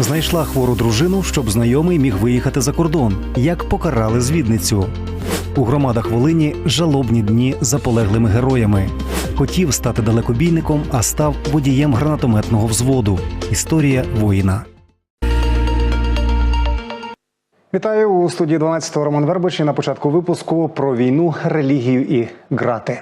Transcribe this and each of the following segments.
Знайшла хвору дружину, щоб знайомий міг виїхати за кордон. Як покарали звідницю. У громадах Волині жалобні дні за полеглими героями. Хотів стати далекобійником, а став водієм гранатометного взводу. Історія воїна. Вітаю у студії 12 Роман Вербич і на початку випуску про війну, релігію і грати.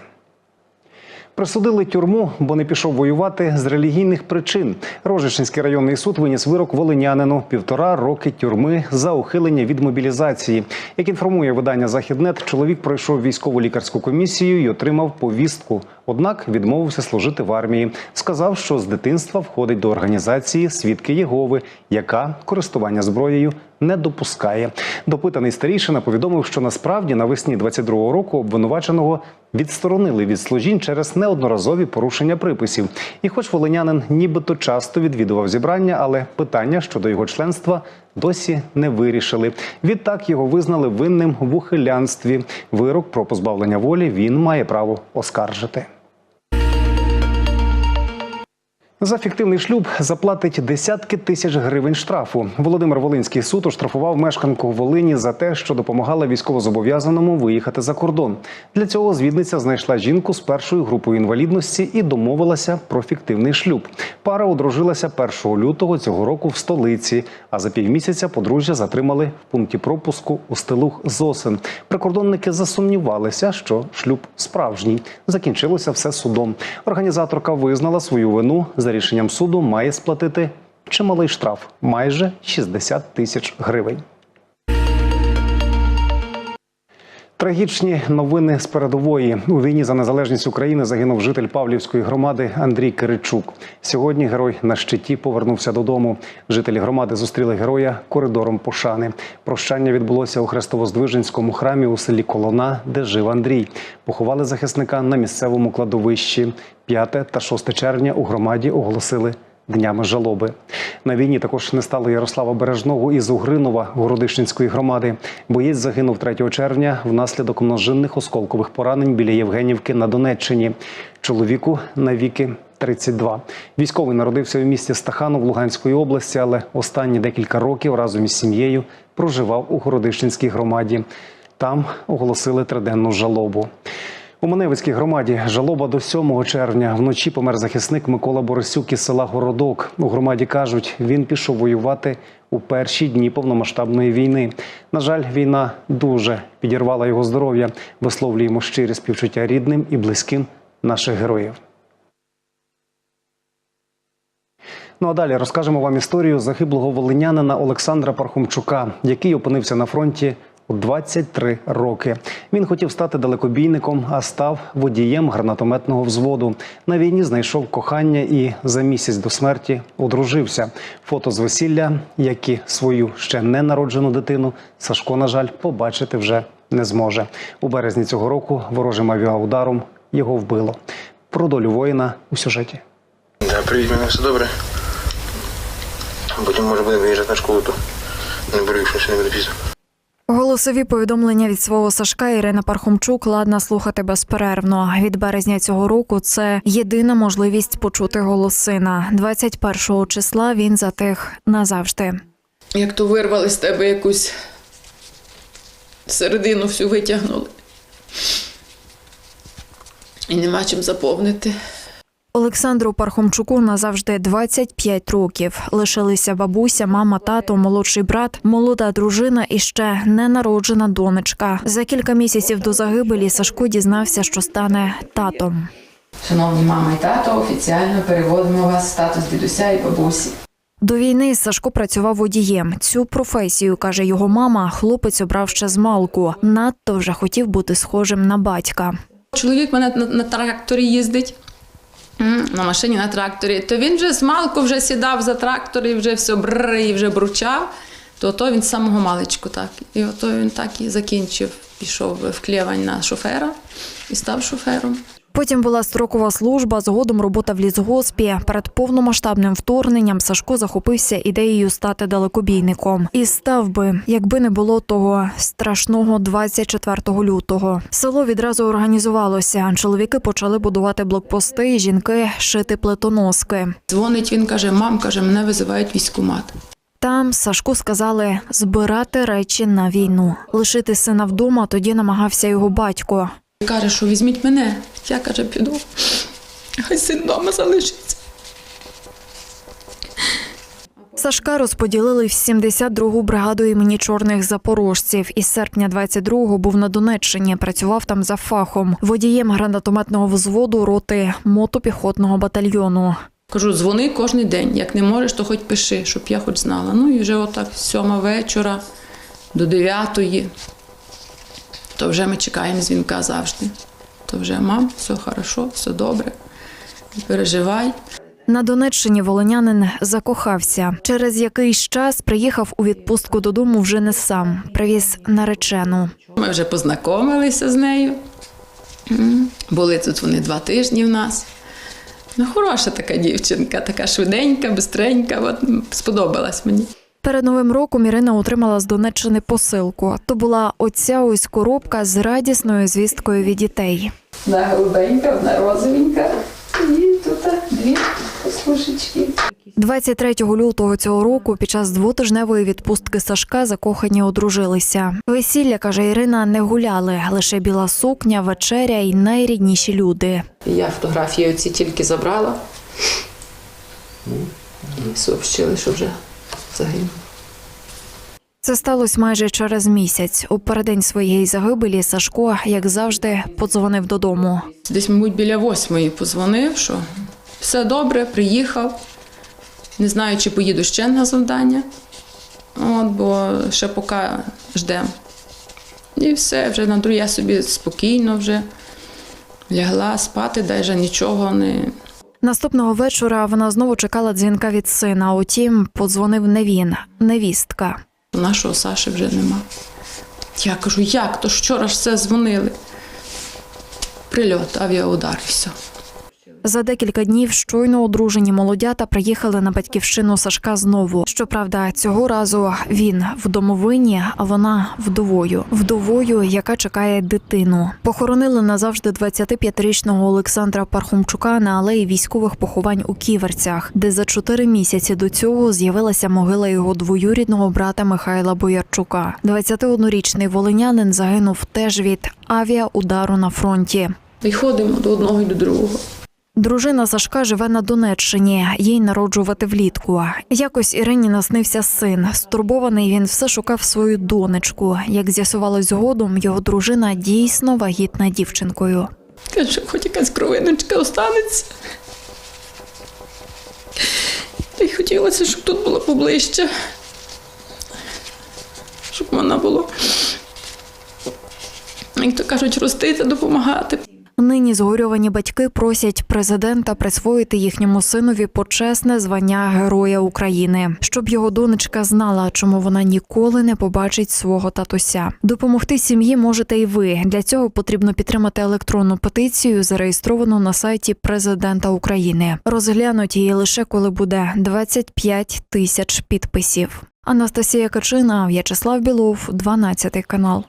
Присудили тюрму, бо не пішов воювати з релігійних причин. Рожичинський районний суд виніс вирок волинянину півтора роки тюрми за ухилення від мобілізації. Як інформує видання Західнет, чоловік пройшов військову лікарську комісію і отримав повістку. Однак відмовився служити в армії. Сказав, що з дитинства входить до організації Свідки Єгови, яка користування зброєю не допускає. Допитаний старійшина повідомив, що насправді навесні 22-го року обвинуваченого відсторонили від служінь через неодноразові порушення приписів. І, хоч волинянин нібито часто відвідував зібрання, але питання щодо його членства досі не вирішили. Відтак його визнали винним в ухилянстві. Вирок про позбавлення волі він має право оскаржити. За фіктивний шлюб заплатить десятки тисяч гривень штрафу. Володимир Волинський суд оштрафував мешканку Волині за те, що допомагала військовозобов'язаному виїхати за кордон. Для цього звідниця знайшла жінку з першою групою інвалідності і домовилася про фіктивний шлюб. Пара одружилася 1 лютого цього року в столиці. А за півмісяця подружжя затримали в пункті пропуску у стилух Зосин. Прикордонники засумнівалися, що шлюб справжній. Закінчилося все судом. Організаторка визнала свою вину. За рішенням суду має сплатити чималий штраф майже 60 тисяч гривень. Трагічні новини з передової у війні за незалежність України загинув житель Павлівської громади Андрій Киричук. Сьогодні герой на щиті повернувся додому. Жителі громади зустріли героя коридором пошани. Прощання відбулося у Хрестовоздвиженському храмі у селі Колона, де жив Андрій. Поховали захисника на місцевому кладовищі. 5 та 6 червня у громаді оголосили днями жалоби. На війні також не стало Ярослава Бережного із Угринова Городищенської громади. Боєць загинув 3 червня внаслідок множинних осколкових поранень біля Євгенівки на Донеччині. Чоловіку навіки 32. Військовий народився у місті Стаханов Луганської області, але останні декілька років разом із сім'єю проживав у Городищенській громаді. Там оголосили триденну жалобу. У Маневицькій громаді жалоба до 7 червня. Вночі помер захисник Микола Борисюк із села Городок. У громаді кажуть, він пішов воювати у перші дні повномасштабної війни. На жаль, війна дуже підірвала його здоров'я. Висловлюємо щирі співчуття рідним і близьким наших героїв. Ну а далі розкажемо вам історію загиблого волинянина Олександра Пархомчука, який опинився на фронті у 23 роки. Він хотів стати далекобійником, а став водієм гранатометного взводу. На війні знайшов кохання і за місяць до смерті одружився. Фото з весілля, як і свою ще не народжену дитину, Сашко, на жаль, побачити вже не зможе. У березні цього року ворожим авіаударом його вбило. Про долю воїна у сюжеті. Да, привіт, мене все добре. Потім може будемо виїжджати на школу, то не якщо ще не буде пізно. Голосові повідомлення від свого Сашка Ірина Пархомчук ладна слухати безперервно. Від березня цього року це єдина можливість почути голос сина. 21 числа він затих назавжди. Як то вирвали з тебе якусь середину всю витягнули. І нема чим заповнити. Олександру Пархомчуку назавжди 25 років. Лишилися бабуся, мама, тато, молодший брат, молода дружина і ще ненароджена донечка. За кілька місяців до загибелі Сашко дізнався, що стане татом. Шановні мама і тато, офіціально переводимо вас в статус дідуся і бабусі. До війни Сашко працював водієм. Цю професію каже його мама. Хлопець обрав ще з малку. Надто вже хотів бути схожим на батька. Чоловік мене на тракторі їздить. На машині на тракторі, то він вже з малку вже сідав за трактор і вже все бррр, і вже бручав. То то він з самого маличку так. І ото він так і закінчив. Пішов в клєвань на шофера і став шофером. Потім була строкова служба, згодом робота в лісгоспі. Перед повномасштабним вторгненням Сашко захопився ідеєю стати далекобійником. І став би, якби не було того страшного 24 лютого. Село відразу організувалося. Чоловіки почали будувати блокпости, жінки шити плетоноски. Дзвонить він, каже, мам, каже, мене визивають військкомат. Там Сашку сказали збирати речі на війну. Лишити сина вдома тоді намагався його батько. Каже, що візьміть мене. Я каже, піду. Хай син вдома залишиться. Сашка розподілили в 72-гу бригаду імені чорних запорожців. Із серпня 22-го був на Донеччині. Працював там за фахом, водієм гранатометного взводу роти мотопіхотного батальйону. Кажу, дзвони кожен день. Як не можеш, то хоч пиши, щоб я хоч знала. Ну і вже отак з сьома вечора до дев'ятої. То вже ми чекаємо дзвінка завжди. То вже мам, все хорошо, все добре. Не переживай. На Донеччині волонянин закохався. Через якийсь час приїхав у відпустку додому вже не сам. Привіз наречену. Ми вже познайомилися з нею. Були тут вони два тижні в нас. Ну, хороша така дівчинка, така швиденька, бистренька. От сподобалась мені. Перед новим роком Ірина отримала з Донеччини посилку. То була оця ось коробка з радісною звісткою від дітей. Одна голубенька, одна розовенька. І тут дві послушечки. 23 лютого цього року під час двотижневої відпустки Сашка закохані одружилися. Весілля, каже Ірина, не гуляли, лише біла сукня, вечеря і найрідніші люди. Я фотографії оці тільки забрала. І сообщили, що вже загинув. Це сталося майже через місяць. У переддень своєї загибелі Сашко, як завжди, подзвонив додому. Десь, мабуть, біля восьмої позвонив, що все добре, приїхав. Не знаю, чи поїду ще на завдання. От, бо ще поки ждемо. І все, вже на друге я собі спокійно вже лягла спати, навіть нічого не. Наступного вечора вона знову чекала дзвінка від сина. Утім, подзвонив не він, невістка. Нашого Саші вже нема. Я кажу, як? То ж вчора ж все дзвонили. Прильот, авіаудар і все. За декілька днів щойно одружені молодята приїхали на батьківщину Сашка знову. Щоправда, цього разу він в домовині, а вона вдовою. Вдовою, яка чекає дитину. Похоронили назавжди 25-річного Олександра Пархумчука на алеї військових поховань у Ківерцях, де за чотири місяці до цього з'явилася могила його двоюрідного брата Михайла Боярчука. 21-річний волинянин загинув теж від авіаудару на фронті. І до одного і до другого. Дружина Сашка живе на Донеччині, їй народжувати влітку. Якось Ірині наснився син. Стурбований він все шукав свою донечку. Як з'ясувалось згодом, його дружина дійсно вагітна дівчинкою. Каже, хоч якась кровиночка останеться. Та й хотілося, щоб тут було поближче. Щоб вона було, як то кажуть, ростити, допомагати. Нині згорьовані батьки просять президента присвоїти їхньому синові почесне звання Героя України, щоб його донечка знала, чому вона ніколи не побачить свого татуся. Допомогти сім'ї можете і ви. Для цього потрібно підтримати електронну петицію, зареєстровану на сайті президента України. Розглянуть її лише коли буде 25 тисяч підписів. Анастасія Качина, В'ячеслав Білов, 12 канал.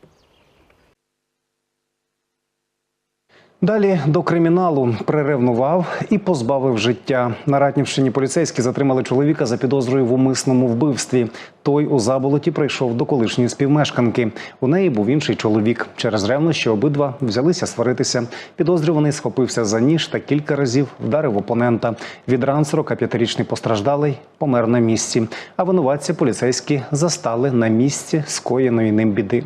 Далі до криміналу приревнував і позбавив життя. На Ратнівщині поліцейські затримали чоловіка за підозрою в умисному вбивстві. Той у заболоті прийшов до колишньої співмешканки. У неї був інший чоловік. Через ревнощі обидва взялися сваритися. Підозрюваний схопився за ніж та кілька разів вдарив опонента. Від ран 45-річний постраждалий помер на місці. А винуватці поліцейські застали на місці скоєної ним біди.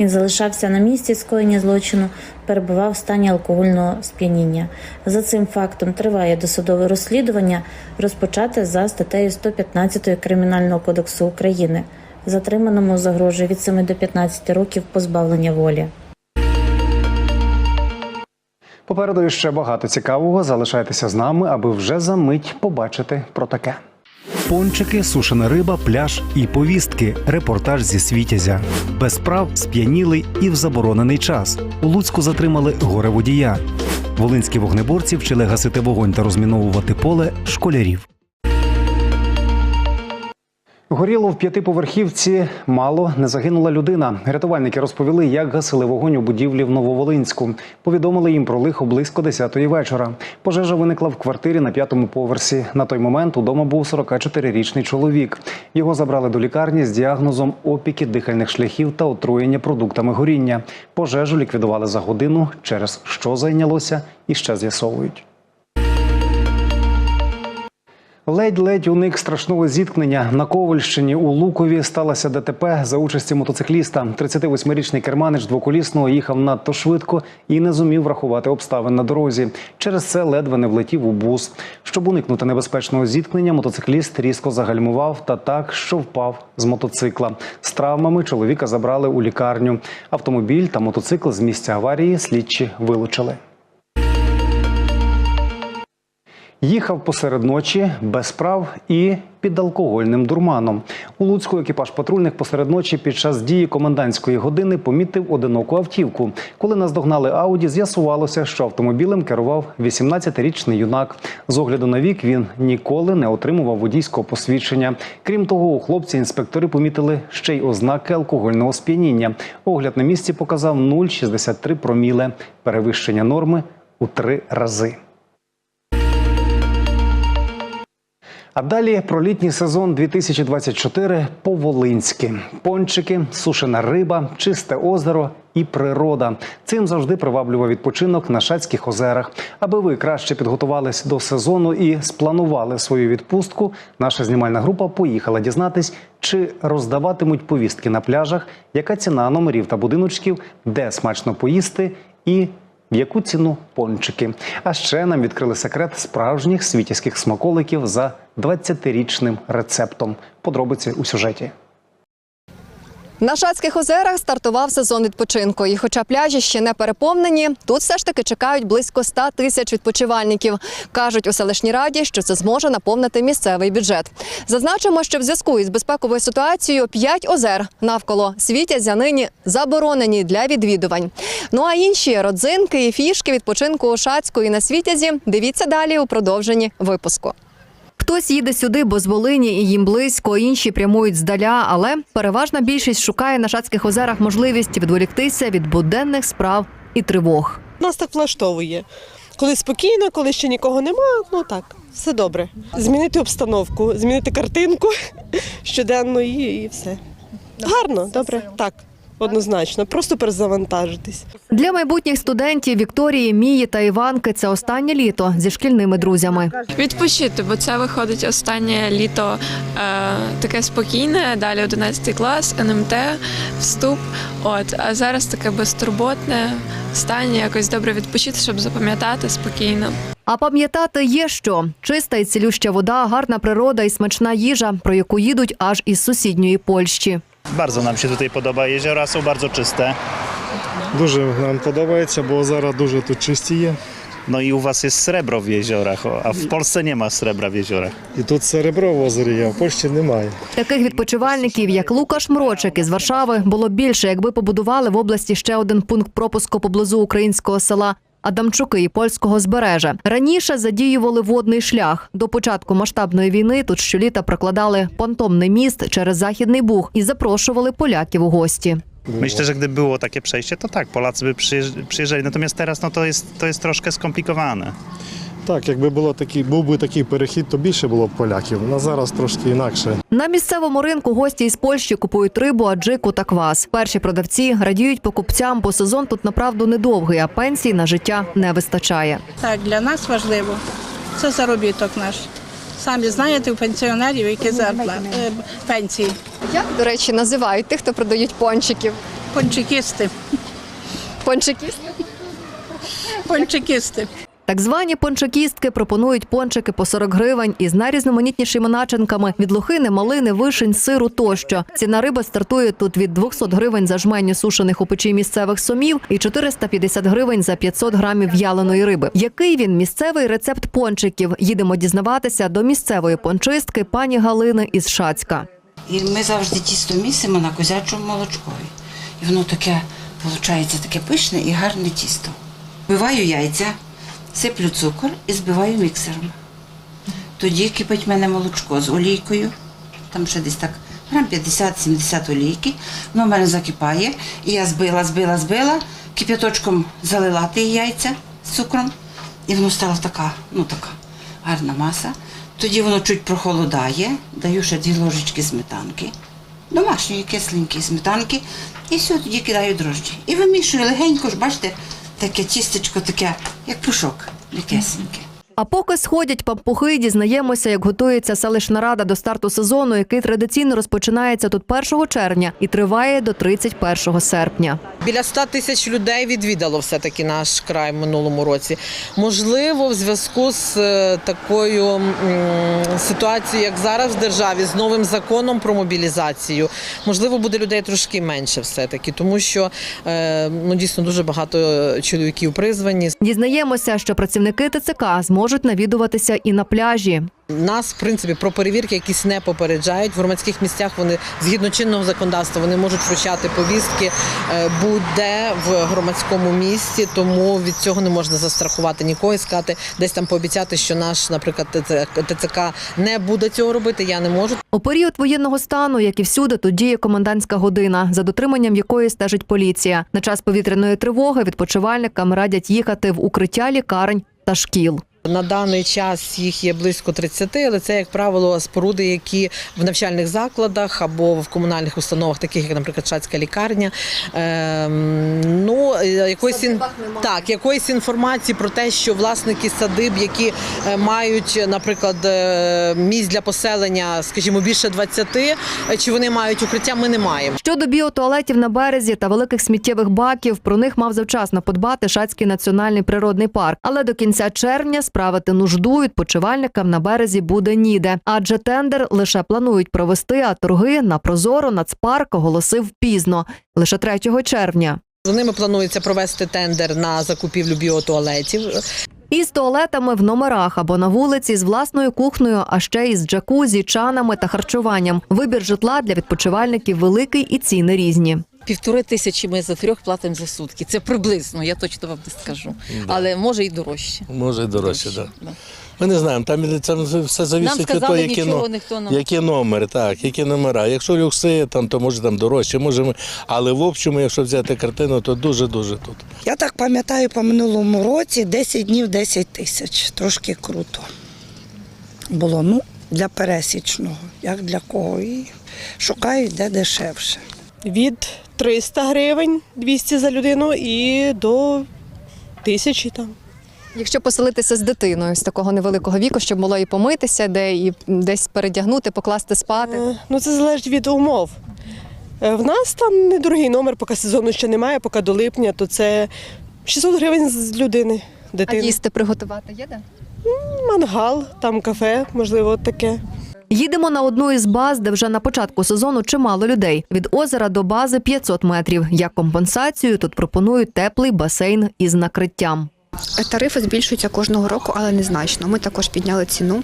Він залишався на місці скоєння злочину, перебував в стані алкогольного сп'яніння. За цим фактом триває досудове розслідування, розпочате за статтею 115 Кримінального кодексу України. Затриманому загрожує від 7 до 15 років позбавлення волі. Попереду ще багато цікавого. Залишайтеся з нами, аби вже за мить побачити про таке. Пончики, сушена риба, пляж і повістки. Репортаж зі світязя. Без прав, сп'янілий і в заборонений час. У Луцьку затримали горе водія. Волинські вогнеборці вчили гасити вогонь та розміновувати поле школярів. Горіло в п'ятиповерхівці. Мало не загинула людина. Рятувальники розповіли, як гасили вогонь у будівлі в Нововолинську. Повідомили їм про лихо близько 10-ї вечора. Пожежа виникла в квартирі на п'ятому поверсі. На той момент удома був 44-річний чоловік. Його забрали до лікарні з діагнозом опіки дихальних шляхів та отруєння продуктами горіння. Пожежу ліквідували за годину. Через що зайнялося, і ще з'ясовують. Ледь-ледь уник страшного зіткнення на Ковальщині у Лукові сталося ДТП за участі мотоцикліста. 38-річний керманич двоколісного їхав надто швидко і не зумів врахувати обставин на дорозі. Через це ледве не влетів у бус. Щоб уникнути небезпечного зіткнення, мотоцикліст різко загальмував та так, що впав з мотоцикла. З травмами чоловіка забрали у лікарню. Автомобіль та мотоцикл з місця аварії слідчі вилучили. Їхав посеред ночі без прав і під алкогольним дурманом. У Луцьку екіпаж патрульних посеред ночі під час дії комендантської години помітив одиноку автівку. Коли наздогнали Ауді, з'ясувалося, що автомобілем керував 18-річний юнак. З огляду на вік він ніколи не отримував водійського посвідчення. Крім того, у хлопця інспектори помітили ще й ознаки алкогольного сп'яніння. Огляд на місці показав 0,63 проміле, перевищення норми у три рази. А далі про літній сезон 2024 по-волинськи. Пончики, сушена риба, чисте озеро і природа. Цим завжди приваблював відпочинок на Шацьких озерах. Аби ви краще підготувались до сезону і спланували свою відпустку, наша знімальна група поїхала дізнатись, чи роздаватимуть повістки на пляжах, яка ціна номерів та будиночків, де смачно поїсти і в яку ціну пончики. А ще нам відкрили секрет справжніх світівських смаколиків за 20-річним рецептом. Подробиці у сюжеті. На Шацьких озерах стартував сезон відпочинку. І хоча пляжі ще не переповнені, тут все ж таки чекають близько 100 тисяч відпочивальників. Кажуть у селищній раді, що це зможе наповнити місцевий бюджет. Зазначимо, що в зв'язку із безпековою ситуацією 5 озер навколо світязя нині заборонені для відвідувань. Ну а інші родзинки і фішки відпочинку у Шацьку і на світязі дивіться далі у продовженні випуску. Хтось їде сюди, бо з Волині і їм близько, інші прямують здаля, але переважна більшість шукає на Шацьких озерах можливість відволіктися від буденних справ і тривог. Нас так влаштовує. Коли спокійно, коли ще нікого нема, ну так, все добре. Змінити обстановку, змінити картинку щоденно і, і все. Гарно, добре, так, однозначно. Просто перезавантажитись. Для майбутніх студентів Вікторії, Мії та Іванки це останнє літо зі шкільними друзями. Відпочити, бо це виходить останнє літо е, таке спокійне, далі 11 клас, НМТ, вступ. От, а зараз таке безтурботне, останнє якось добре відпочити, щоб запам'ятати спокійно. А пам'ятати є що чиста і цілюща вода, гарна природа і смачна їжа, про яку їдуть аж із сусідньої Польщі. Bardzo nam się tutaj podoba. Jeziora są bardzo czyste. Дуже нам подобається, бо озера дуже тут чисті є. No i u was jest srebro w jeziorach, o, a w Polsce nie ma srebra w jeziorach. І тут серебро в озері є, а в Польщі немає. Таких відпочивальників, як Лукаш Мрочик із Варшави, було більше, якби побудували в області ще один пункт пропуску поблизу українського села. Адамчуки і польського збережжя раніше задіювали водний шлях. До початку масштабної війни тут щоліта прокладали понтомний міст через західний буг і запрошували поляків у гості. Myślę, że gdyby było takie przejście, to tak, Polacy by przyjeżdż- przyjeżdżali. Natomiast teraz no, to, jest, to jest troszkę skomplikowane. Так, якби було такий, був би такий перехід, то більше було б поляків. На зараз трошки інакше. На місцевому ринку гості із Польщі купують рибу, аджику та квас. Перші продавці радіють покупцям, бо сезон тут направду недовгий, а пенсій на життя не вистачає. Так, для нас важливо. Це заробіток наш. Самі знаєте, у пенсіонерів які зарплати е, пенсії. Як, до речі, називають тих, хто продають пончиків? Пончикісти. Пончикісти? Пончикісти. Так звані пончикістки пропонують пончики по 40 гривень із найрізноманітнішими начинками від лохини, малини, вишень, сиру тощо. Ціна риби стартує тут від 200 гривень за жменю сушених у печі місцевих сомів і 450 гривень за 500 грамів в'яленої риби. Який він місцевий рецепт пончиків? Їдемо дізнаватися до місцевої пончистки пані Галини із Шацька. І ми завжди тісто місимо на козячому молочкові. І воно таке, виходить, таке пишне і гарне тісто. Вбиваю яйця, сиплю цукор і збиваю міксером. Тоді кипить в мене молочко з олійкою, там ще десь так грам 50-70 олійки. Воно в мене закипає. І я збила, збила, збила, кип'яточком залила ті яйця з цукром. І воно стало така, ну така гарна маса. Тоді воно чуть прохолодає, даю ще дві ложечки сметанки, домашньої кисленької сметанки, і все, тоді кидаю дрожджі. І вимішую легенько ж, бачите, таке тістечко, таке, як пушок, м'якесеньке. А поки сходять пампухи, дізнаємося, як готується селищна рада до старту сезону, який традиційно розпочинається тут 1 червня і триває до 31 серпня. Біля 100 тисяч людей відвідало все-таки наш край в минулому році. Можливо, в зв'язку з е, такою ситуацією, як зараз в державі, з новим законом про мобілізацію, можливо, буде людей трошки менше все-таки, тому що е, ну, дійсно дуже багато чоловіків призвані. Дізнаємося, що працівники ТЦК зможуть навідуватися і на пляжі. Нас, в принципі, про перевірки якісь не попереджають. В громадських місцях вони згідно чинного законодавства вони можуть вручати повістки е, будь-де в громадському місці, тому від цього не можна застрахувати нікого і сказати, десь там пообіцяти, що наш, наприклад, ТЦК не буде цього робити. Я не можу. У період воєнного стану, як і всюди, тут діє комендантська година, за дотриманням якої стежить поліція. На час повітряної тривоги відпочивальникам радять їхати в укриття лікарень та шкіл. На даний час їх є близько 30, але це, як правило, споруди, які в навчальних закладах або в комунальних установах, таких як, наприклад, Шацька лікарня. Ем, ну, е, якоїсь, ін... так, якоїсь інформації про те, що власники садиб, які е, мають, наприклад, е, місць для поселення, скажімо, більше 20, е, чи вони мають укриття, ми не маємо. Щодо біотуалетів на березі та великих сміттєвих баків, про них мав завчасно подбати Шацький національний природний парк. Але до кінця червня справити нужду відпочивальникам на березі буде ніде, адже тендер лише планують провести, а торги на прозоро нацпарк оголосив пізно, лише 3 червня. За ними планується провести тендер на закупівлю біотуалетів. Із туалетами в номерах або на вулиці з власною кухнею, а ще із джакузі, чанами та харчуванням. Вибір житла для відпочивальників великий і ціни різні. Півтори тисячі ми за трьох платимо за сутки. Це приблизно, я точно вам не скажу. Але може і дорожче. Може і дорожче, так. Да. Ми не знаємо, там це все завісить від того, які, нічого ніхто нам- які номери, так, які номера. Якщо люкси, там, то може там дорожче, може ми. Але в общому, якщо взяти картину, то дуже-дуже тут. Я так пам'ятаю, по минулому році 10 днів 10 тисяч. Трошки круто. Було ну, для пересічного, як для кого. І шукають де дешевше. Від 300 гривень 200 за людину і до тисячі там. Якщо поселитися з дитиною з такого невеликого віку, щоб було і помитися, де і десь передягнути, покласти спати. Е, Ну, це залежить від умов. Е, В нас там недорогий номер, поки сезону ще немає, поки до липня, то це 600 гривень з людини, А дитини. їсти приготувати є де? Мангал, там кафе, можливо, таке. Їдемо на одну із баз, де вже на початку сезону чимало людей. Від озера до бази 500 метрів. Як компенсацію тут пропонують теплий басейн із накриттям. Тарифи збільшуються кожного року, але незначно. Ми також підняли ціну.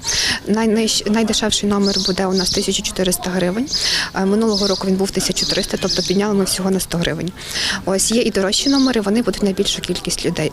Найдешевший номер буде у нас 1400 гривень. Е, Минулого року він був 1300, тобто підняли ми всього на 100 гривень. Ось є і дорожчі номери, вони будуть на більшу кількість людей.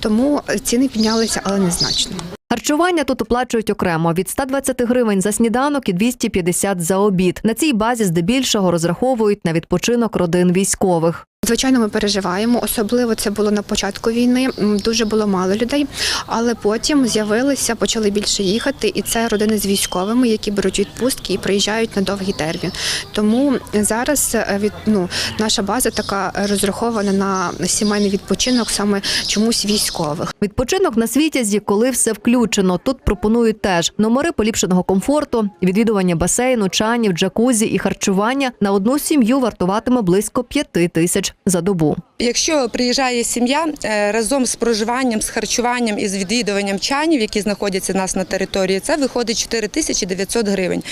Тому е, ціни піднялися, але незначно. Харчування тут оплачують окремо від 120 гривень за сніданок і 250 за обід. На цій базі здебільшого розраховують на відпочинок родин військових. Звичайно, ми переживаємо. Особливо це було на початку війни. Дуже було мало людей, але потім з'явилися, почали більше їхати, і це родини з військовими, які беруть відпустки і приїжджають на довгий термін. Тому зараз е, від ну наша база така розрахована на сімейний відпочинок саме чомусь військових. Відпочинок на світязі, коли все включено. Тут пропонують теж номери поліпшеного комфорту, відвідування басейну, чанів, джакузі і харчування на одну сім'ю вартуватиме близько 5 тисяч за добу. Якщо приїжджає сім'я е, разом з проживанням, з харчуванням і з відвідуванням чанів, які знаходяться у нас на території, це виходить 4 тисячі 900 гривень.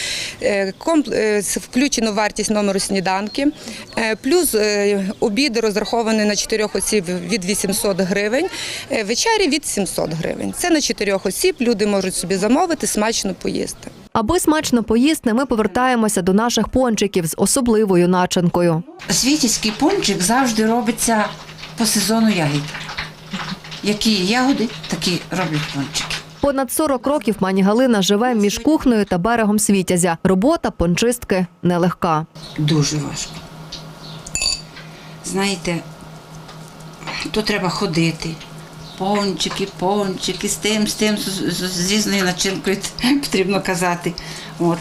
Е, е, Включено вартість номеру сніданки, плюс обід розрахований на 4 осіб від 800 гривень, вечері від 700 гривень. Це на 4 осіб люди можуть собі замовити, смачно поїсти. Аби смачно поїсти, ми повертаємося до наших пончиків з особливою начинкою. Світівський пончик завжди робиться по сезону ягід. Які ягоди, такі роблять пончики. Понад 40 років пані Галина живе між кухнею та берегом Світязя. Робота пончистки нелегка. Дуже важко. Знаєте, то треба ходити. Пончики, пончики, з тим, з тим, з, з, з різною начинкою потрібно казати. От.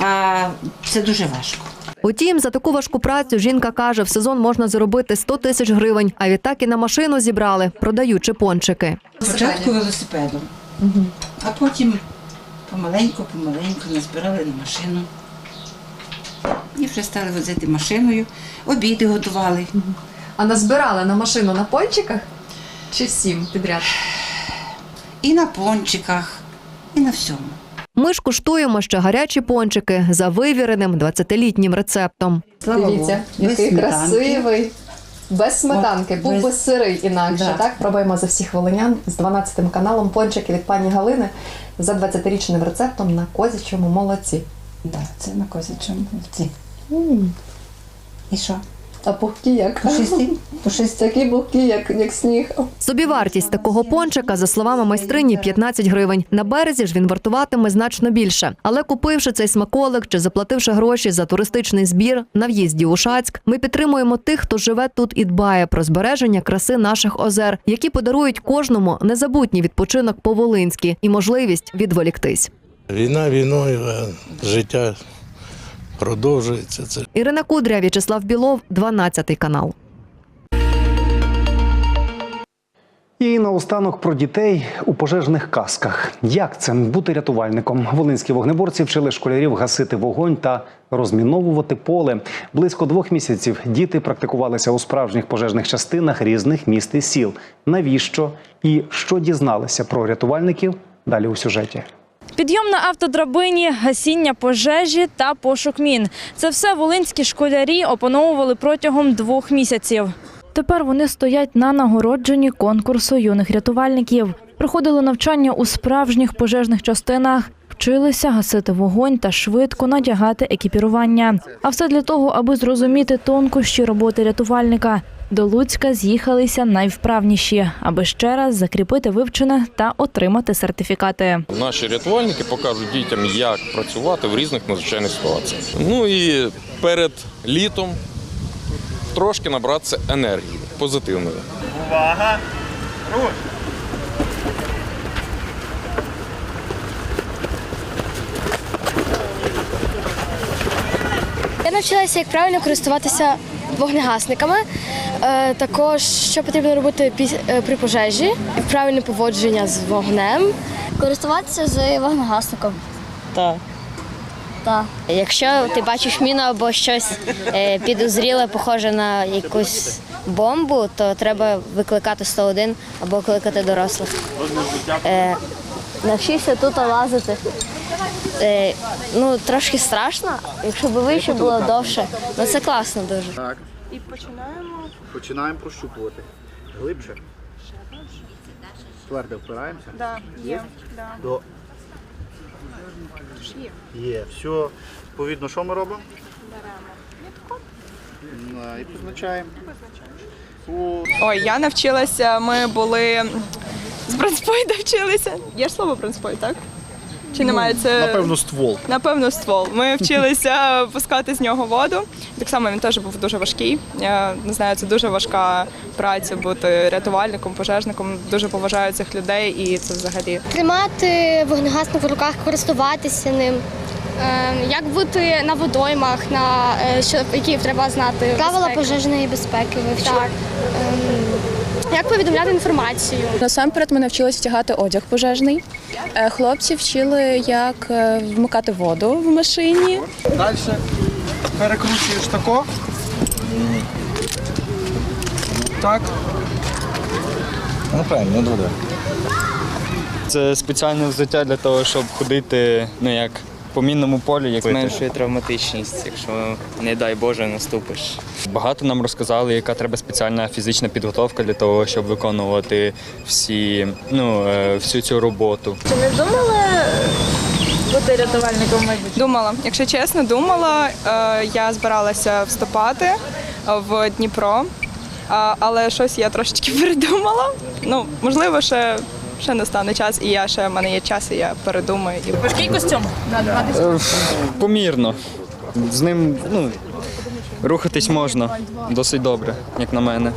А це дуже важко. Утім, за таку важку працю жінка каже, в сезон можна заробити 100 тисяч гривень, а відтак і на машину зібрали, продаючи пончики. Спочатку велосипедом, а потім помаленьку, помаленьку назбирали на машину. І вже стали возити машиною, обіди готували. А назбирали на машину на пончиках чи всім підряд? І на пончиках, і на всьому. Ми ж куштуємо ще гарячі пончики за вивіреним 20-літнім рецептом. Слава Богу. Без сметанки. без сметанки, був би сирий інакше. Да. Так пробуємо за всіх волинян з 12 каналом пончики від пані Галини за 20-річним рецептом на козячому молоці. Да, це на козячому мовці. І що? А пухкі як? Пушисті? Пушисті, такі пухкі, як, як сніг. Собівартість такого пончика, за словами майстрині, 15 гривень. На березі ж він вартуватиме значно більше. Але купивши цей смаколик чи заплативши гроші за туристичний збір на в'їзді у Шацьк, ми підтримуємо тих, хто живе тут і дбає про збереження краси наших озер, які подарують кожному незабутній відпочинок по-волинськи і можливість відволіктись. Війна війною, життя продовжується. Це Ірина Кудря, В'ячеслав Білов, 12 канал. І наостанок про дітей у пожежних касках. Як це бути рятувальником? Волинські вогнеборці вчили школярів гасити вогонь та розміновувати поле. Близько двох місяців діти практикувалися у справжніх пожежних частинах різних міст і сіл. Навіщо і що дізналися про рятувальників? Далі у сюжеті. Підйом на автодрабині, гасіння пожежі та пошук мін. Це все волинські школярі опановували протягом двох місяців. Тепер вони стоять на нагородженні конкурсу юних рятувальників. Проходили навчання у справжніх пожежних частинах, вчилися гасити вогонь та швидко надягати екіпірування. А все для того, аби зрозуміти тонкощі роботи рятувальника. До Луцька з'їхалися найвправніші, аби ще раз закріпити вивчене та отримати сертифікати. Наші рятувальники покажуть дітям, як працювати в різних надзвичайних ситуаціях. Ну і перед літом трошки набратися енергії позитивної. Увага! Руш! Я навчилася, як правильно користуватися вогнегасниками. Е, Також що потрібно робити е, при пожежі, правильне поводження з вогнем. Користуватися з вогнегасником. Так. Так. Якщо ти бачиш міну або щось е, підозріле, похоже на якусь бомбу, то треба викликати 101 або кликати дорослих. Навчився тут лазити. Е, ну, трошки страшно, якщо б вище було довше. Ну це класно дуже. Так. І починаємо. Починаємо прощупувати. Глибше. Твердо впираємося. Да, є. Да. До... Є. Є. Все. Відповідно, що ми робимо? Беремо. І позначаємо. Ой, я навчилася, ми були з бронспойда вчилися. Є ж слово бронспойд, так? Чи немає це? Напевно, ствол. Напевно, ствол. Ми вчилися пускати з нього воду. Так само він теж був дуже важкий. Я не знаю, це дуже важка праця бути рятувальником, пожежником. Дуже поважаю цих людей і це взагалі. Тримати вогнегасник в руках, користуватися ним. Як бути на водоймах, на е, що які треба знати Правила безпеки? пожежної безпеки вивчили. Як повідомляти інформацію? Насамперед ми навчилися тягати одяг пожежний. Е, Хлопці вчили, як е, вмикати воду в машині. Далі перекручуєш тако. Так. Ну правильно, ну добре. Це спеціальне взуття для того, щоб ходити ну, як по мінному полі, як Зменшує травматичність, якщо, не дай Боже, наступиш. Багато нам розказали, яка треба спеціальна фізична підготовка для того, щоб виконувати всі, ну, е, всю цю роботу. Чи не думали бути рятувальником в майбутньому? Думала, якщо чесно, думала. Е, Я збиралася вступати е, в Дніпро, але щось я трошечки передумала. Ну, можливо, ще, ще настане час, і я ще в мене є час, і я передумаю. І... Важкий костюм. Е, Помірно. З ним ну, рухатись можна досить добре, як на мене.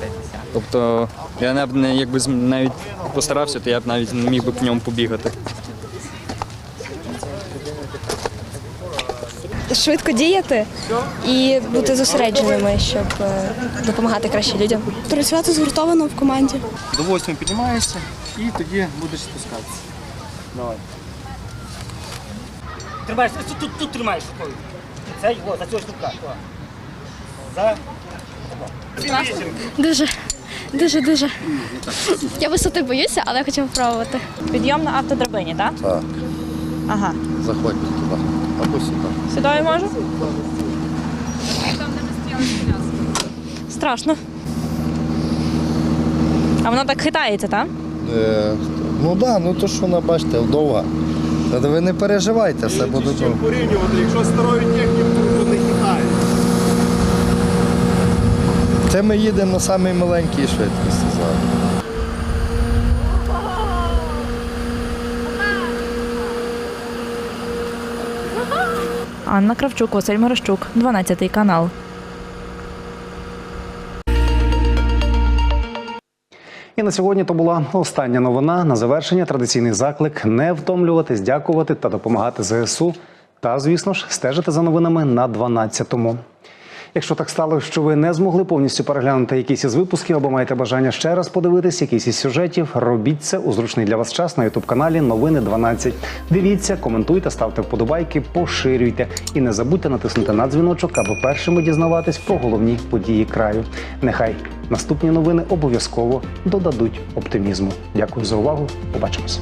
Тобто я не б не якби навіть постарався, то я б навіть не міг би по ньому побігати. швидко діяти і бути зосередженими, щоб е, допомагати краще людям. Працювати згуртовано в команді. До восьми піднімаєшся і тоді будеш спускатися. Давай. Тримаєш, тут, тут, тут тримаєш рукою. Це його, за цього штука. За. Дуже, дуже, дуже. Я висоти боюся, але хочу спробувати. Підйом на автодрабині, так? Так. Ага. Заходьте туди. Або сюди. Сюди можу? Страшно. А воно так хитається, так? Е, ну так, да, ну то що вона, бачите, довга. Та ви не переживайте, все буде добре. порівнювати, якщо старою технікою, то не хитає. Це ми їдемо на самій маленькій швидкості зараз. Анна Кравчук, Василь Марощук, 12 канал. І на сьогодні то була остання новина. На завершення традиційний заклик не втомлюватись, дякувати та допомагати ЗСУ. Та, звісно ж, стежити за новинами на 12-му. Якщо так стало, що ви не змогли повністю переглянути якісь із випусків або маєте бажання ще раз подивитись якийсь із сюжетів, робіть це у зручний для вас час на ютуб каналі Новини 12. Дивіться, коментуйте, ставте вподобайки, поширюйте і не забудьте натиснути на дзвіночок, аби першими дізнаватись про головні події краю. Нехай наступні новини обов'язково додадуть оптимізму. Дякую за увагу. Побачимось.